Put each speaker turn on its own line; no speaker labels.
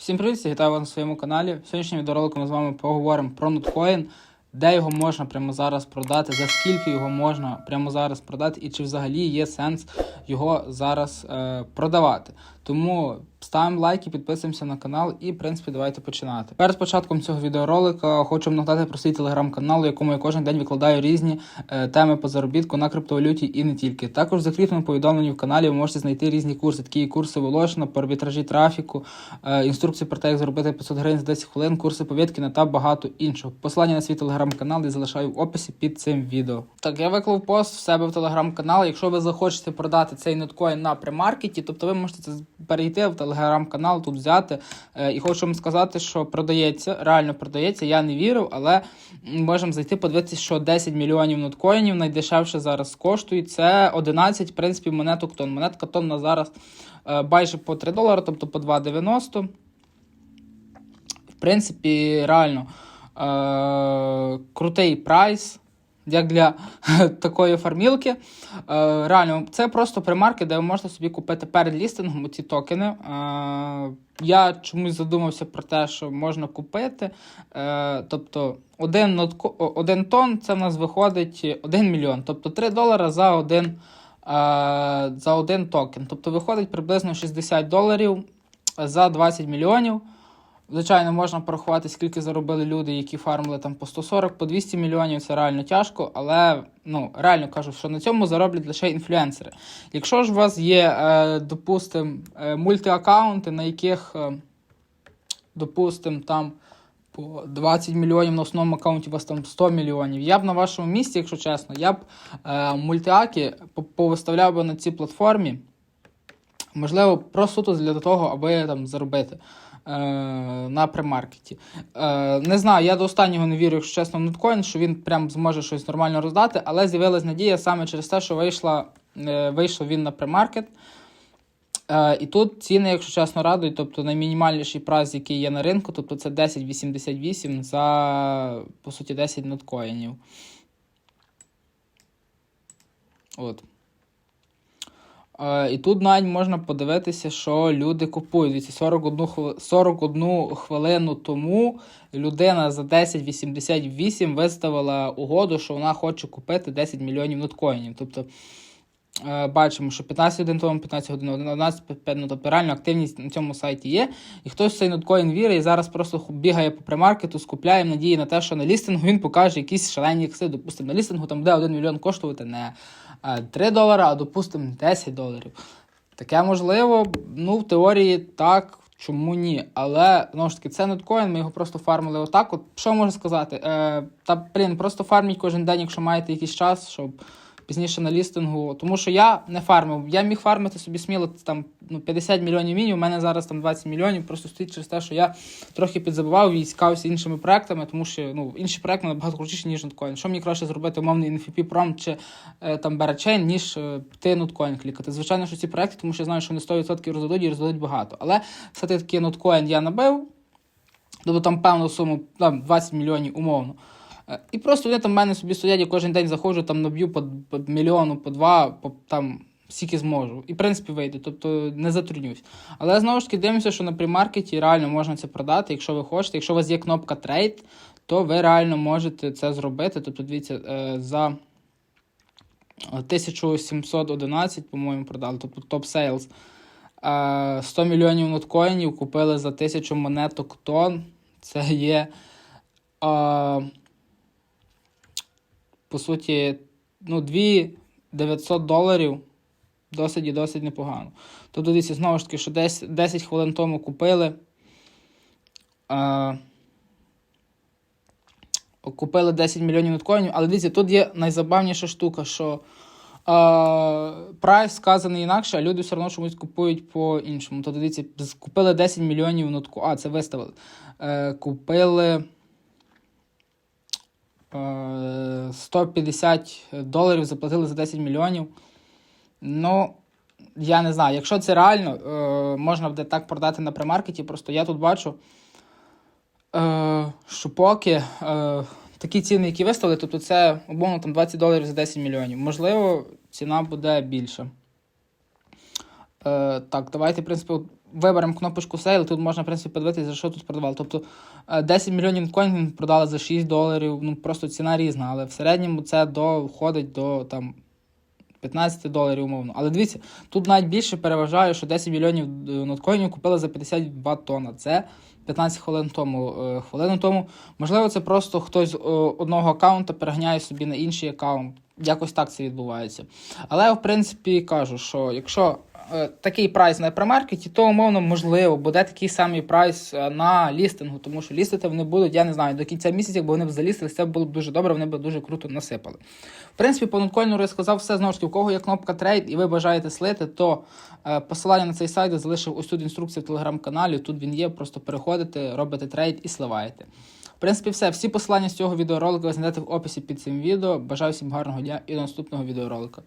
Всім привіт, вітаю вас на своєму каналі. В сьогоднішньому відеоролику ми з вами поговоримо про ноткоін, де його можна прямо зараз продати, за скільки його можна прямо зараз продати, і чи взагалі є сенс його зараз е, продавати. Тому ставимо лайки, підписуємося на канал і, в принципі, давайте починати. Перед початком цього відеоролика хочу нагадати про свій телеграм-канал, у якому я кожен день викладаю різні е, теми по заробітку на криптовалюті і не тільки. Також в закріпленому повідомленні в каналі ви можете знайти різні курси, такі курси Волошина, по арбітражі трафіку, е, інструкції про те, як заробити 500 гривень за 10 хвилин, курси повідки та багато іншого. Посилання на свій телеграм-канал я залишаю в описі під цим відео. Так, я виклав пост в себе в телеграм-канал. Якщо ви захочете продати цей ноткоін на премаркеті, тобто ви можете перейти в телеграм-канал, тут взяти. Е, І хочу вам сказати, що продається, реально продається. Я не вірив, але можемо зайти подивитися, що 10 мільйонів ноткоїнів найдешевше зараз коштує. Це 11, в принципі, монеток тон. Монетка тон на зараз е, майже по 3 долари, тобто по 2,90. В принципі, реально е- крутий прайс. Як для такої фармілки. Е, реально, це просто примарки, де ви можете собі купити перед лістингом ці токени. Е, я чомусь задумався про те, що можна купити. Е, тобто, один, один тон це в нас виходить 1 мільйон. Тобто 3 долари за один, за один токен. Тобто виходить приблизно 60 доларів за 20 мільйонів. Звичайно, можна порахувати, скільки заробили люди, які фармили там по 140, по 200 мільйонів. Це реально тяжко, але ну реально кажу, що на цьому зароблять лише інфлюенсери. Якщо ж у вас є, е, допустимо, е, мультиаккаунти, на яких, е, допустимо, там по 20 мільйонів на основному аккаунті у вас там 100 мільйонів. Я б на вашому місці, якщо чесно, я б е, мультиаки повиставляв би на цій платформі. Можливо, просто для того, аби там заробити е, на премаркеті. Е, не знаю, я до останнього не вірю, якщо чесно, в ноткоін, що він прям зможе щось нормально роздати, але з'явилась надія саме через те, що вийшла, е, вийшов він на премаркет. І тут ціни, якщо чесно, радують, тобто наймінімальніший прайс, який є на ринку, тобто це 10,88 за, по суті, 10 ноткоїнів. От. Е, І тут навіть можна подивитися, що люди купують. Дивіться, 41, хвили- 41 хвилину тому людина за 10,88 виставила угоду, що вона хоче купити 10 мільйонів ноткоїнів. Тобто е, бачимо, що 15 годин тому, 15 годин, 11, 5, ну, тобто реально активність на цьому сайті є. І хтось в цей ноткоін вірить і зараз просто бігає по премаркету, скупляє в надії на те, що на лістингу він покаже якісь шалені ікси. Допустимо, на лістингу там буде 1 мільйон коштувати не 3 долара, а допустимо 10 доларів. Таке можливо, ну, в теорії так, чому ні. Але знову ж таки, це ноткоін, ми його просто фармили отак. От що можу сказати? Е, та блін, просто фарміть кожен день, якщо маєте якийсь час, щоб пізніше на лістингу. Тому що я не фармив. Я міг фармити собі сміло там ну, 50 мільйонів мінімум, у мене зараз там 20 мільйонів, просто стоїть через те, що я трохи підзабував і цікавився іншими проектами, тому що ну, інші проекти набагато крутіші, ніж ноткоін. Що мені краще зробити умовний NFP Prom чи е, там Berachain, ніж е, ноткоін клікати. Звичайно, що ці проекти, тому що я знаю, що вони 100% роздадуть і роздадуть багато. Але все-таки ноткоін я набив, тобто там певну суму, там 20 мільйонів умовно. Е, І просто вони там в мене собі стоять, я кожен день заходжу, там наб'ю по, по мільйону, по два, по там скільки зможу. І в принципі вийде, тобто не затруднюсь. Але знову ж таки дивимося, що на примаркеті реально можна це продати, якщо ви хочете. Якщо у вас є кнопка трейд, то ви реально можете це зробити. Тобто, дивіться, е, за 1711, по-моєму, продали, тобто топ сейлс. 100 мільйонів ноткоїнів купили за 1000 монеток тон. Це є. По суті, ну, 2 900 доларів досить і досить непогано. Тобто, дивіться, знову ж таки, що десь 10 хвилин тому купили. Е, купили 10 мільйонів ноткоїнів, але дивіться, тут є найзабавніша штука, що е, прайс сказаний інакше, а люди все одно чомусь купують по-іншому. Тобто, дивіться, купили 10 мільйонів нотку. А, це виставили. Е, купили. Е, 150 доларів заплатили за 10 мільйонів. Ну, я не знаю. Якщо це реально, е, можна буде так продати на премаркеті. Просто я тут бачу, е, що поки е, такі ціни, які виставили, тобто це умовно там 20 доларів за 10 мільйонів. Можливо, ціна буде більша. Е, так, давайте, в принципі, виберемо кнопочку сейл, тут можна, в принципі, подивитися, за що тут продавали. Тобто е, 10 мільйонів коїнів продали за 6 доларів, ну просто ціна різна, але в середньому це до, входить до там 15 доларів умовно. Але дивіться, тут навіть більше переважає, що 10 мільйонів е, ноткоїнів купили за 52 тонна. Це 15 хвилин тому. Е, Хвилину тому. Можливо, це просто хтось з е, одного аккаунта переганяє собі на інший аккаунт. Якось так це відбувається. Але в принципі, кажу, що якщо е, такий прайс на премаркеті, то умовно можливо буде такий самий прайс е, на лістингу, тому що лістити вони будуть, я не знаю, до кінця місяця, якби вони б залістилися, це було б дуже добре, вони б дуже круто насипали. В принципі, по ноткоїну розказав все знову ж таки, у кого є кнопка трейд і ви бажаєте слити, то е, посилання на цей сайт я залишив ось тут інструкція в телеграм-каналі. Тут він є, просто переходите, робите трейд і сливаєте. В принципі, все. Всі посилання з цього відеоролика ви знайдете в описі під цим відео. Бажаю всім гарного дня і до наступного відеоролика.